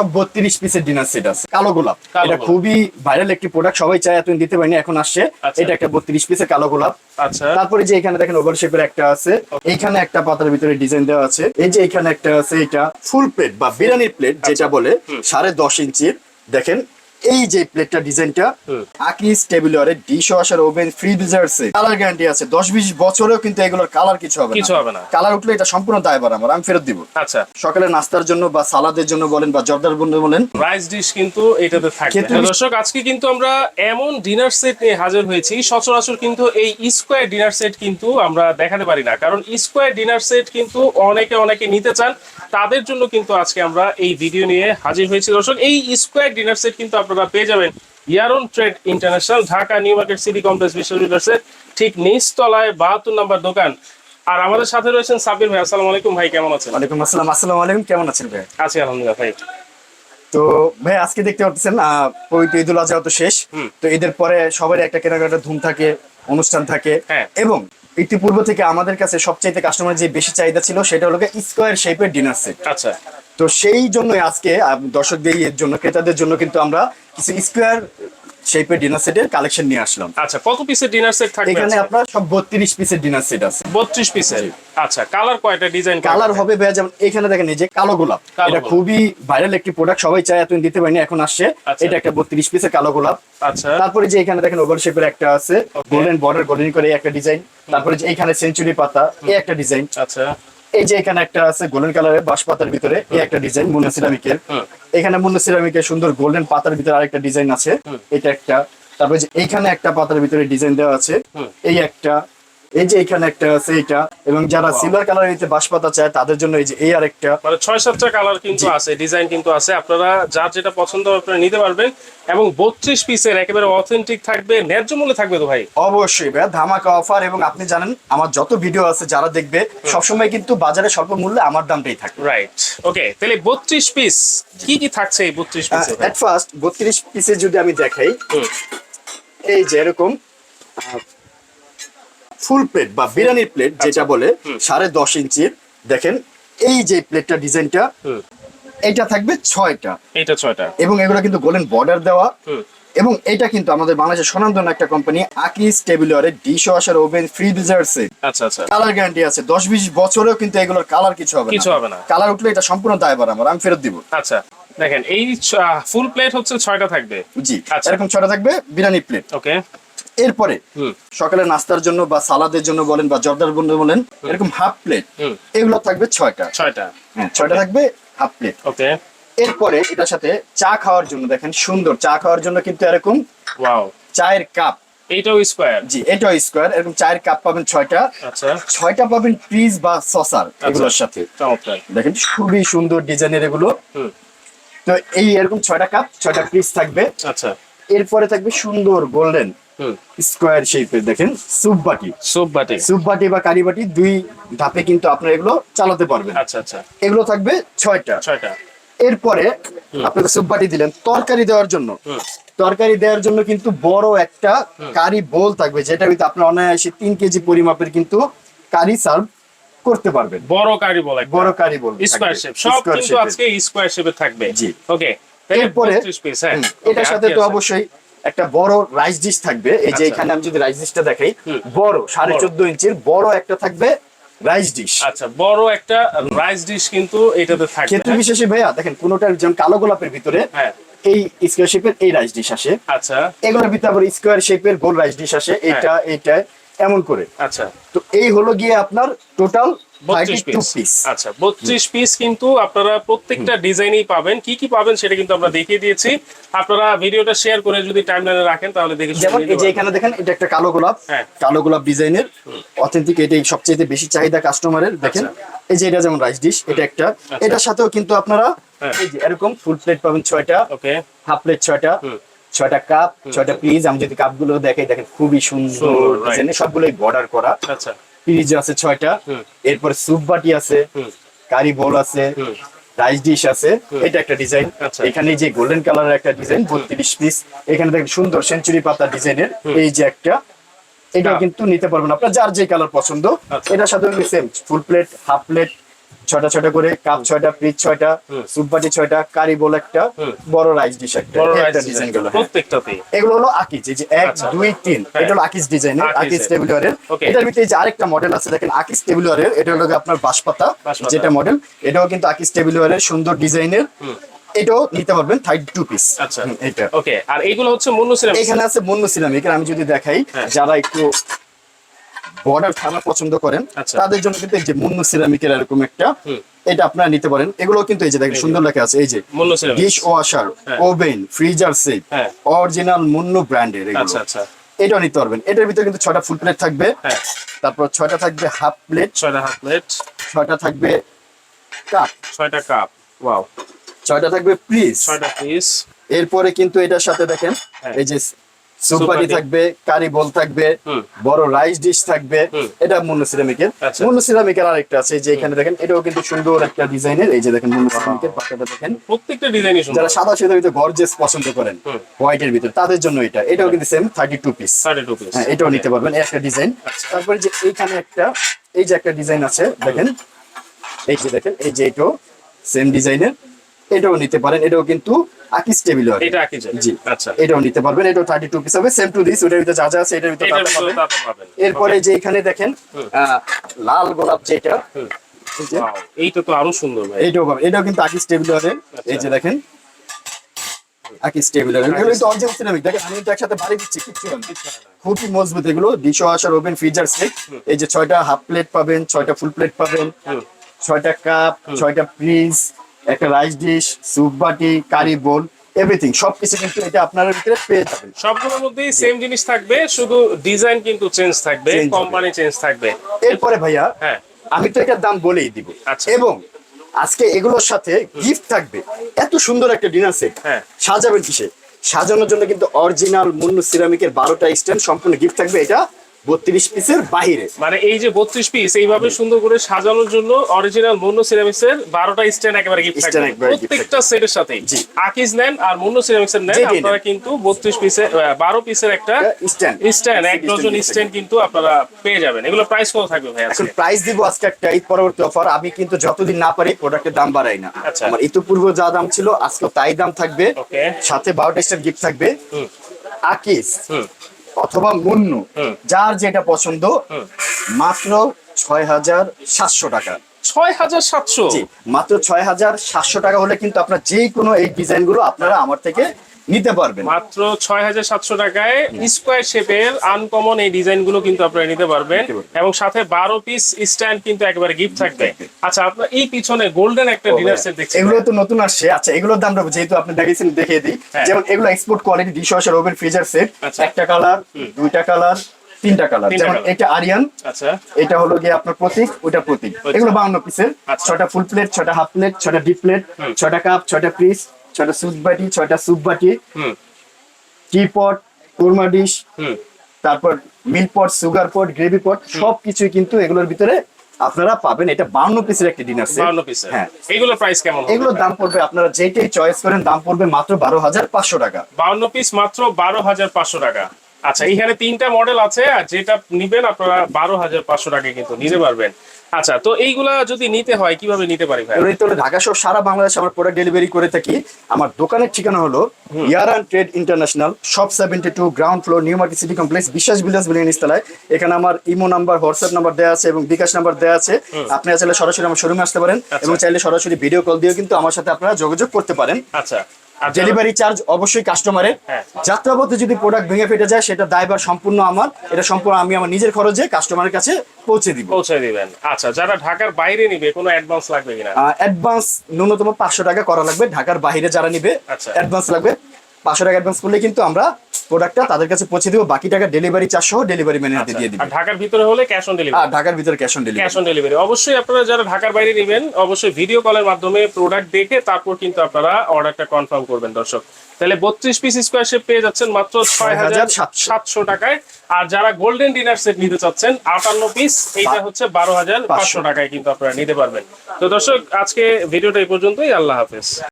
সব বত্রিশ পিসের ডিনার সেট আছে। কালো গোলাপ। এটা খুবই ভাইরাল একটি প্রোডাক্ট সবাই চায় এতদিন দিতে পারিনি এখন আসছে। আচ্ছা। এটা একটা বত্রিশ পিসের কালো গোলাপ। আচ্ছা। তারপরে যে এখানে দেখেন ওভার শেপের একটা আছে এইখানে একটা পাতার ভিতরে ডিজাইন দেওয়া আছে। এই যে এখানে একটা আছে এটা ফুল প্লেট বা বিরিয়ানির প্লেট আচ্ছা। যেটা বলে সাড়ে দশ ইঞ্চির। দেখেন এই যে প্লেটটা ডিজাইনটা। আকিস টেবিলরে ডিশ ওয়াশার ওভেন ফ্রি ডিজার্টসে কালার গ্যারান্টি আছে। দশ বিশ বছরেও কিন্তু এগুলোর কালার কিছু হবে না। কিছু হবে না। কালার উঠলে এটা সম্পূর্ণ দায়বার আমার আমি ফেরত দিব। আচ্ছা। সকালে নাস্তার জন্য বা সালাদের জন্য বলেন বা জর্দার জন্য বলেন। রাইস ডিশ কিন্তু এটাতে খেতে হ্যাঁ, দর্শক আজকে কিন্তু আমরা এমন ডিনার সেট নিয়ে হাজির হয়েছি। সচরাচর কিন্তু এই স্কোয়ার ডিনার সেট কিন্তু আমরা দেখাতে পারি না। কারণ স্কোয়ার ডিনার সেট কিন্তু অনেকে অনেকে নিতে চান। তাদের জন্য কিন্তু আজকে আমরা এই ভিডিও নিয়ে হাজির হয়েছি। দর্শক এই স্কোয়ার ডিনার সেট কিন্তু আপনারা পেয়ে যাবেন yarn trade international Dhaka new market city complex বিশ্ববিদ্যালয়ের ঠিক নিচতলায় বাহাত্তর নম্বর দোকান। আর আমাদের সাথে রয়েছেন সাব্বির ভাই। আসসালামু আলাইকুম ভাই কেমন আছেন? ওয়ালাইকুম আসসালাম। আসসালামু আলাইকুম। কেমন আছেন ভাই? আছি আলহামদুলিল্লাহ ভাই। তো ভাই আজকে দেখতে পাচ্ছেন পবিত্র ঈদুল আজহা তো শেষ। তো ঈদের পরে সবার একটা কেনাকাটা ধুম থাকে অনুষ্ঠান থাকে। হ্যাঁ। এবং ইতিপূর্ব থেকে আমাদের কাছে সবচাইতে কাস্টমার যে বেশি চাহিদা ছিল সেটা হলো স্কোয়ার শেপের ডিনার সেট আচ্ছা। তো সেই জন্য আজকে দর্শকদের এর জন্য ক্রেতাদের জন্য কিন্তু আমরা কিছু স্কোয়ার শেপের ডিনার সেটের কালেকশন নিয়ে আসলাম। আচ্ছা কত পিসের ডিনার সেট থাকবে এখানে আপনার সব বত্রিশ পিসের ডিনার সেট আছে। বত্রিশ পিসের আচ্ছা কালার কয়টা ডিজাইন কালার হবে ভাইয়া যেমন এখানে দেখেন এই যে কালো গোলাপ এটা খুবই ভাইরাল একটি প্রোডাক্ট সবাই চায় এতদিন দিতে পারিনি এখন আসছে। আচ্ছা। এটা একটা বত্রিশ পিসের কালো গোলাপ। আচ্ছা। তারপরে যে এখানে দেখেন ওভার শেপের একটা আছে গোল্ডেন বর্ডার গোল্ডেন করে একটা ডিজাইন তারপরে যে এখানে সেঞ্চুরি পাতা এই একটা ডিজাইন আচ্ছা। এই যে এখানে একটা আছে গোল্ডেন কালারের বাঁশ পাতার ভিতরে এই একটা ডিজাইন মুন্না সিরামিকের এখানে মুন্না সিরামিকের সুন্দর গোল্ডেন পাতার ভিতরে আরেকটা ডিজাইন আছে এটা একটা। তারপরে যে এইখানে একটা পাতার ভিতরে ডিজাইন দেওয়া আছে এই একটা এই যে এখানে একটা আছে এটা এবং যারা সিলভার কালারের ভিতরে বাঁশ পাতা চায় তাদের জন্য এই যে এই আরেকটা। মানে ছয় সাতটা কালার কিন্তু আছে ডিজাইন কিন্তু আছে। আপনারা যার যেটা পছন্দ আপনারা নিতে পারবেন। এবং বত্রিশ পিসের একেবারে অথেন্টিক থাকবে ন্যায্য মূল্যে থাকবে তো ভাই? অবশ্যই ভাইয়া ধামাকা অফার এবং আপনি জানেন আমার যত ভিডিও আছে যারা দেখবে সবসময় কিন্তু বাজারে স্বল্প মূল্যে আমার দামটাই থাকে। রাইট ওকে তাহলে বত্রিশ পিস কি কি থাকছে এই বত্রিশ পিসে এট ফার্স্ট বত্রিশ পিসে যদি আমি দেখাই এই যে এরকম ফুল প্লেট বা বিরিয়ানির প্লেট যেটা বলে সাড়ে দশ ইঞ্চির দেখেন এই যে প্লেটটা ডিজাইনটা। এটা থাকবে ছয়টা। এইটা ছয়টা। এবং এগুলো কিন্তু গোল্ডেন বর্ডার দেওয়া। এবং এটা কিন্তু আমাদের বাংলাদেশের স্বনামধন্য একটা কোম্পানি আকিস টেবিলরে ডিশ ওয়াশার ওভেন ফ্রি ডিজার্টসে আচ্ছা আচ্ছা। কালার গ্যারান্টি আছে। দশ বিশ বছরেও কিন্তু এগুলোর কালার কিছু হবে কিছু হবে না। কালার উঠলে এটা সম্পূর্ণ দায়বার আমার আমি ফেরত দিব। আচ্ছা দেখেন এই ফুল প্লেট হচ্ছে ছয়টা থাকবে। জি আচ্ছা। এরকম ছটা থাকবে বিরিয়ানি প্লেট ওকে এরপরে। সকালে নাস্তার জন্য বা সালাদের জন্য বলেন বা জর্দার বন্ধু বলেন এরকম হাফ প্লেট এগুলো থাকবে ছয়টা। ছয়টা। হ্যাঁ ছয়টা থাকবে হাফ প্লেট ওকে এরপরে এটার সাথে চা খাওয়ার জন্য দেখেন সুন্দর চা খাওয়ার জন্য কিন্তু এরকম ওয়াও চায়ের কাপ এইটাও স্কোয়ার জি এটাও স্কোয়ার এরকম চায়ের কাপ পাবেন ছয়টা। আচ্ছা। ছয়টা পাবেন পিস বা সসার এগুলোর সাথে। চমৎকার। দেখেন খুবই সুন্দর ডিজাইনের এগুলো। তো এই এরকম ছয়টা কাপ ছয়টা পিস থাকবে। আচ্ছা। এরপরে থাকবে সুন্দর গোল্ডেন স্কোয়ার শেপের দেখেন সুপ বাটি। সুপ বাটি। সুপ বাটি বা কারি বাটি দুই ধাপে কিন্তু আপনারা এগুলো চালাতে পারবেন। আচ্ছা আচ্ছা। এগুলো থাকবে ছয়টা। ছয়টা। এরপরে আপনাকে সুপ বাটি দিলেন তরকারি দেওয়ার জন্য। তরকারি দেওয়ার জন্য কিন্তু বড় একটা কারি বোল থাকবে যেটা কিন্তু আপনার অনায়াসে তিন কেজি পরিমাপের কিন্তু কারি সার্ভ করতে পারবেন। বড় কারি বলে বড় কারি বোল স্কোয়ার শেপ সব কিন্তু আজকে স্কোয়ার শেপে থাকবে। জি। ওকে এরপরে হ্যাঁ। এটার সাথে তো অবশ্যই একটা বড় রাইস ডিশ থাকবে। এই যে আচ্ছা। এখানে আমি যদি রাইস ডিশটা দেখাই বড় সাড়ে চোদ্দ ইঞ্চির বড় একটা থাকবে রাইস ডিশ আচ্ছা বড় একটা রাইস ডিশ কিন্তু এটাতে থাকবে ক্ষেত্র হ্যাঁ? বিশেষে ভাইয়া দেখেন কোনোটার যেমন কালো গোলাপের ভিতরে হ্যাঁ। এই স্কোয়ার শেপের এই রাইস ডিশ আসে। আচ্ছা। এগুলোর ভিতরে আবার স্কোয়ার শেপের গোল রাইস ডিশ আসে এটা এটা এমন করে। আচ্ছা। তো এই হলো গিয়ে আপনার টোটাল বত্রিশ পিস আচ্ছা বত্রিশ পিস কিন্তু আপনারা প্রত্যেকটা ডিজাইনেই পাবেন। কি কি পাবেন সেটা কিন্তু আমরা দেখিয়ে দিয়েছি। আপনারা ভিডিওটা শেয়ার করে যদি রাখেন তাহলে দেখে যেমন এই যে এখানে দেখেন এটা একটা কালো গোলাপ। হ্যাঁ। কালো গোলাপ ডিজাইনের। অথেন্টিক এটাই সবচেয়ে বেশি চাহিদা কাস্টমারের দেখেন। এই যে এটা যেমন রাইস ডিশ এটা একটা। এটার সাথেও কিন্তু আপনারা আচ্ছা। হ্যাঁ। এই যে এরকম ফুল প্লেট পাবেন ছয়টা। ওকে। হাফ প্লেট ছয়টা। ছয়টা কাপ ছয়টা পিস আমি যদি কাপগুলো দেখাই দেখেন খুবই সুন্দর সুন্দর, সবগুলোই বর্ডার করা। আচ্ছা। পিস আছে ছয়টা। এরপর স্যুপ বাটি আছে কারি বোল আছে রাইস ডিশ আছে এটা একটা ডিজাইন আচ্ছা। এখানে যে গোল্ডেন কালারের একটা ডিজাইন বত্রিশ পিস এখানে দেখেন সুন্দর সেঞ্চুরি পাতা ডিজাইনের এই যে একটা এটাও কিন্তু নিতে পারবেন আপনার যার যে কালার পছন্দ। এটা সাধারণত same full plate half plate ছয়টা ছয়টা করে কাপ ছয়টা ফ্রিজ ছয়টা হুম। সুপবাটি ছয়টা কারি বোল একটা বড় রাইস ডিশ একটা একটা ডিজাইনগুলো হ্যাঁ। প্রত্যেকটাতেই এগুলো হলো আকিজ এই যে এক আচ্ছা। দুই তিন হ্যাঁ। এটা হলো আকিজ ডিজাইনের আকিজ টেবিলওয়ারের Okay. এটার ভিতরে যে আরেকটা মডেল আছে দেখেন আকিজ টেবিলওয়ারের এটা হলো আপনার বাঁশপাতা। যেটা মডেল এটাও কিন্তু আকিজ টেবিলওয়ারের সুন্দর ডিজাইনের এটাও নিতে পারবেন থার্টি টু পিস আচ্ছা এটা ওকে আর এইগুলো হচ্ছে মুন্নু সিরামিক্স এখানে আছে মুন্নু সিরামিক আমি যদি দেখাই হ্যাঁ। যারা একটু বর্ডার খানা পছন্দ করেন আচ্ছা। তাদের জন্য কিন্তু এই যে মুন্নু সিরামিকের এরকম একটা এটা আপনারা নিতে পারেন। এগুলো কিন্তু এই যে দেখেন সুন্দর লেখা আছে এই যে dish washer. Oven freezer set. Original Munnu ব্র্যান্ডের এগুলো। আচ্ছা আচ্ছা। এটাও নিতে পারবেন। এটার ভিতরে কিন্তু ছয়টা ফুল প্লেট থাকবে। হ্যাঁ। তারপর ছয়টা থাকবে হাফ প্লেট ছয়টা হাফ প্লেট ছয়টা থাকবে কাপ ছয়টা কাপ ওয়াও ছয়টা থাকবে প্লিজ ছয়টা পিস এরপরে কিন্তু এটার সাথে দেখেন হ্যাঁ। এই যে সুপারি। থাকবে কারি বল থাকবে বড় রাইস ডিশ থাকবে এটা মুন্নু সিরামিকের। মুন্নু সিরামিকের আরেকটা আছে যে এখানে দেখেন এটাও কিন্তু সুন্দর একটা ডিজাইনের এই যে দেখেন মুন্নু সিরামিকের পাতাটা দেখেন। প্রত্যেকটা ডিজাইনই সুন্দর। যারা সাদা সাদা ভিতরে গর্জেস পছন্দ করেন হুম। হোয়াইটের ভিতরে তাদের জন্য এটা। এটাও কিন্তু same thirty two piece thirty two piece হ্যাঁ এটাও নিতে পারবেন একটা ডিজাইন আচ্ছা। তারপরে যে এইখানে একটা এই যে একটা ডিজাইন আছে দেখেন এই যে দেখেন এই যে এটাও সেম ডিজাইনের এটাও নিতে পারেন এটাও কিন্তু আকিস টেবিল এটা আঁকি যায় জি আচ্ছা। এটাও নিতে পারবেন এটাও থার্টি টু পিস হবে সেম টু দিস ওটার ভিতরে যা যা আছে এটার ভিতরে পাবেন। এরপরে যে এখানে দেখেন লাল গোলাপ যেটা এইটা তো আরও সুন্দর ভাই। এইটাও পাবেন এটাও কিন্তু আকিস টেবিল এই যে দেখেন আকিস টেবিল এগুলো কিন্তু অরিজিনাল সিরামিক দেখেন আমি কিন্তু একসাথে বাড়ি দিচ্ছি কিচ্ছু না। খুবই মজবুত এগুলো ডিশো ওয়াশার ওভেন ফ্রিজার সেট এই যে ছয়টা হাফ প্লেট পাবেন ছয়টা ফুল প্লেট পাবেন। ছয়টা কাপ ছয়টা ফ্রিজ একটা রাইস ডিশ স্যুপ বাটি কারি বোল এভরিথিং সবকিছু কিন্তু এটা আপনার ভিতরে পেয়ে যাবেন। সবগুলোর মধ্যেই সেম জিনিস থাকবে শুধু ডিজাইন কিন্তু চেঞ্জ থাকবে কোম্পানি চেঞ্জ থাকবে। এরপরে ভাইয়া হ্যাঁ। আমি তো এটার দাম বলেই দিব। আচ্ছা। এবং আজকে এগুলোর সাথে গিফট থাকবে। এত সুন্দর একটা ডিনার সেট হ্যাঁ। সাজাবেন কিসে? সাজানোর জন্য কিন্তু অরিজিনাল মুন্নু সিরামিকের বারোটা স্ট্যান্ড সম্পূর্ণ গিফট থাকবে। এটা বত্রিশ পিসের বাহিরে মানে এই যে বত্রিশ পিস এইভাবে সুন্দর করে সাজানোর জন্য অরিজিনাল মুন্নু সিরামিক্স এর বারোটা স্ট্যান্ড একেবারে গিফট থাকবে। প্রত্যেকটা সেটের সাথে। আকিজ নেন আর মুন্নু সিরামিক্স এর নেন আপনারা কিন্তু বত্রিশ পিসের বারো পিসের একটা স্ট্যান্ড স্ট্যান্ড এক ডজন স্ট্যান্ড কিন্তু আপনারা পেয়ে যাবেন। এগুলো প্রাইস কত থাকবে ভাই এখন প্রাইস দিব আজকে একটা ঈদ পরবর্তী অফার আমি কিন্তু যতদিন না পারি প্রোডাক্টের দাম বাড়াই না। আচ্ছা। আমার ইতিপূর্ব যা দাম ছিল আজকে তাই দাম থাকবে। সাথে বারোটা স্ট্যান্ড গিফট থাকবে। হুম। অথবা মুন্নু যার যেটা পছন্দ মাত্র ছয় হাজার সাতশো টাকা। ছয় হাজার সাতশো মাত্র ছয় হাজার সাতশো টাকা হলে কিন্তু আপনার যে কোনো এই ডিজাইনগুলো আপনারা আমার থেকে নিতে পারবেন। মাত্র ছয় হাজার সাতশো টাকায় স্কোয়ার শেপের আনকমন এই ডিজাইনগুলো কিন্তু আপনারা নিতে পারবেন। এবং সাথে বারো পিস স্ট্যান্ড কিন্তু একবারে গিফট থাকবে। আচ্ছা আপনার এই পিছনে গোল্ডেন একটা ডিনার সেট দেখছি। এগুলো তো নতুন আসছে। আচ্ছা এগুলোর দামটা যেহেতু আপনি দেখিয়েছেন দেখিয়ে দিই। হ্যাঁ। যেমন এগুলো export quality dish washer oven freezer set আচ্ছা। একটা কালার দুইটা কালার তিনটা কালার যেমন এটা আরিয়ান আচ্ছা। এটা হলো গিয়ে আপনার প্রতীক ওটা প্রতীক। এগুলো বাউন্ন পিসের আচ্ছা। ছটা ফুল প্লেট ছটা হাফ প্লেট ছটা ডিপ প্লেট ছটা কাপ ছটা পিস ছটা স্যুপ বাটি ছটা স্যুপ বাটি। হুম। টি পট কোরমা ডিশ তারপর মিল পট সুগার পট গ্রেভি পট সবকিছুই কিন্তু এগুলোর ভিতরে আপনারা পাবেন। এটা বাউন্ন পিসের একটা ডিনার সেট পিসের হ্যাঁ। এগুলোর প্রাইস কেমন হবে? এগুলোর দাম পড়বে আপনারা যেটাই চয়েস করেন দাম পড়বে মাত্র বারো হাজার পাঁচশো টাকা। বাউন্ন পিস মাত্র বারো হাজার পাঁচশো টাকা। আচ্ছা এখানে তিনটা মডেল আছে আর যেটা নিবেন আপনারা বারো হাজার পাঁচশো টাকা কিন্তু নিতে পারবেন। আচ্ছা তো এইগুলা যদি নিতে হয় কীভাবে নিতে পারি ভাই এবার তো ঢাকা সহ সারা বাংলাদেশে আমার প্রোডাক্ট ডেলিভারি করে থাকি। আমার দোকানের ঠিকানা হলো year and trade international shop seventy two ground floor new market city complex Biswas Bilas building নিচতলায়। এখানে আমার ইমো নাম্বার হোয়াটসঅ্যাপ নাম্বার দেওয়া আছে এবং বিকাশ নাম্বার দেওয়া আছে। আপনি চাইলে সরাসরি আমার শোরুমে আসতে পারেন আচ্ছা। এবং চাইলে সরাসরি ভিডিও কল দিয়েও কিন্তু আমার সাথে আপনারা যোগাযোগ করতে পারেন। আচ্ছা। ডেলিভারি চার্জ অবশ্যই কাস্টমারের হ্যাঁ। যাত্রাপথে যদি প্রোডাক্ট ভেঙে ফেটে যায় সেটা দায়বার সম্পূর্ণ আমার। এটা সম্পূর্ণ আমি আমার নিজের খরচে কাস্টমারের কাছে পৌঁছে দিব। পৌঁছে দিবেন। আচ্ছা যারা ঢাকার বাইরে নিবে কোনো অ্যাডভান্স লাগবে কিনা? অ্যাডভান্স ন্যূনতম পাঁচশো টাকা করা লাগবে। ঢাকার বাইরে যারা নিবে আচ্ছা। অ্যাডভান্স লাগবে। পাঁচশো টাকা অ্যাডভান্স করলে কিন্তু আমরা প্রোডাক্টটা তাদের কাছে পৌঁছে দিব। বাকি টাকা ডেলিভারি চার্জ সহ ডেলিভারি ম্যানের হাতে দিয়ে দিব। ঢাকার ভিতরে হলে ক্যাশ অন ডেলিভারি আর ঢাকার ভিতরে cash on delivery cash on delivery অবশ্যই আপনারা যারা ঢাকার বাইরে নেবেন অবশ্যই ভিডিও কলের মাধ্যমে প্রোডাক্ট দেখে তারপর কিন্তু আপনারা অর্ডারটা কনফার্ম করবেন দর্শক। তাহলে বত্রিশ পিস স্কোয়ার শেপ পেয়ে যাচ্ছেন মাত্র ছয় হাজার সাতশো। টাকায়। আর যারা গোল্ডেন ডিনার সেট নিতে চাচ্ছেন আটান্ন পিস এইটা হচ্ছে বারো হাজার পাঁচশো টাকায় কিন্তু আপনারা নিতে পারবেন। তো দর্শক আজকে ভিডিওটা এই পর্যন্তই। আল্লাহ হাফেজ।